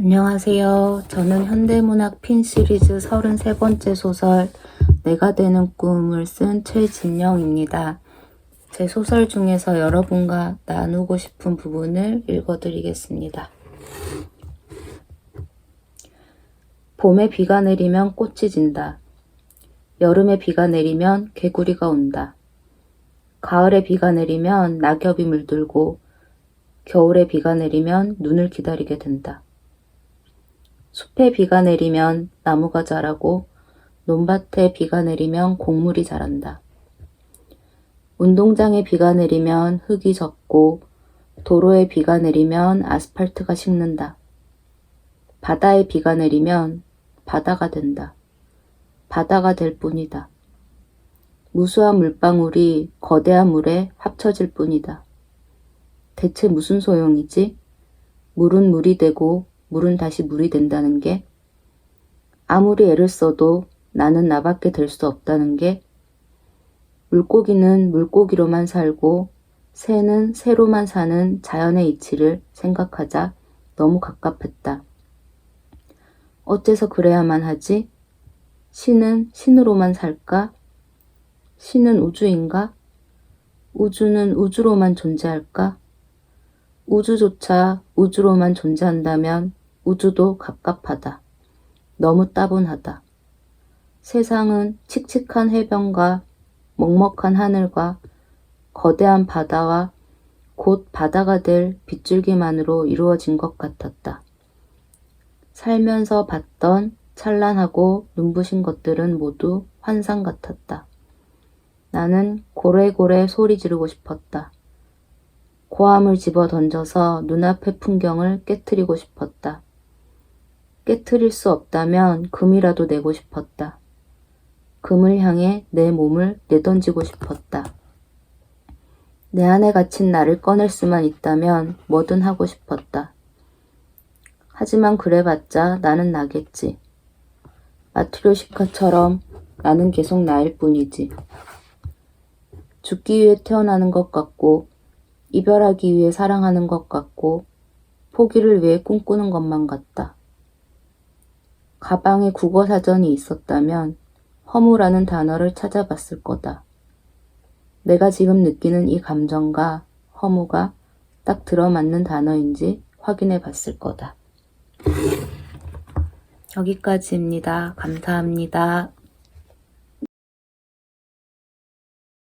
안녕하세요. 저는 현대문학 핀 시리즈 33번째 소설 내가 되는 꿈을 쓴 최진영입니다. 제 소설 중에서 여러분과 나누고 싶은 부분을 읽어드리겠습니다. 봄에 비가 내리면 꽃이 진다. 여름에 비가 내리면 개구리가 온다. 가을에 비가 내리면 낙엽이 물들고 겨울에 비가 내리면 눈을 기다리게 된다. 숲에 비가 내리면 나무가 자라고 논밭에 비가 내리면 곡물이 자란다. 운동장에 비가 내리면 흙이 젖고 도로에 비가 내리면 아스팔트가 식는다. 바다에 비가 내리면 바다가 된다. 바다가 될 뿐이다. 무수한 물방울이 거대한 물에 합쳐질 뿐이다. 대체 무슨 소용이지? 물은 물이 되고 물은 다시 물이 된다는 게 아무리 애를 써도 나는 나밖에 될 수 없다는 게 물고기는 물고기로만 살고 새는 새로만 사는 자연의 이치를 생각하자 너무 갑갑했다. 어째서 그래야만 하지? 신은 신으로만 살까? 신은 우주인가? 우주는 우주로만 존재할까? 우주조차 우주로만 존재한다면 우주도 갑갑하다. 너무 따분하다. 세상은 칙칙한 해변과 먹먹한 하늘과 거대한 바다와 곧 바다가 될 빗줄기만으로 이루어진 것 같았다. 살면서 봤던 찬란하고 눈부신 것들은 모두 환상 같았다. 나는 고래고래 소리 지르고 싶었다. 고함을 집어 던져서 눈앞의 풍경을 깨뜨리고 싶었다. 깨뜨릴 수 없다면 금이라도 내고 싶었다. 금을 향해 내 몸을 내던지고 싶었다. 내 안에 갇힌 나를 꺼낼 수만 있다면 뭐든 하고 싶었다. 하지만 그래봤자 나는 나겠지. 마트료시카처럼 나는 계속 나일 뿐이지. 죽기 위해 태어나는 것 같고, 이별하기 위해 사랑하는 것 같고, 포기를 위해 꿈꾸는 것만 같다. 가방에 국어 사전이 있었다면 허무라는 단어를 찾아봤을 거다. 내가 지금 느끼는 이 감정과 허무가 딱 들어맞는 단어인지 확인해 봤을 거다. 여기까지입니다. 감사합니다.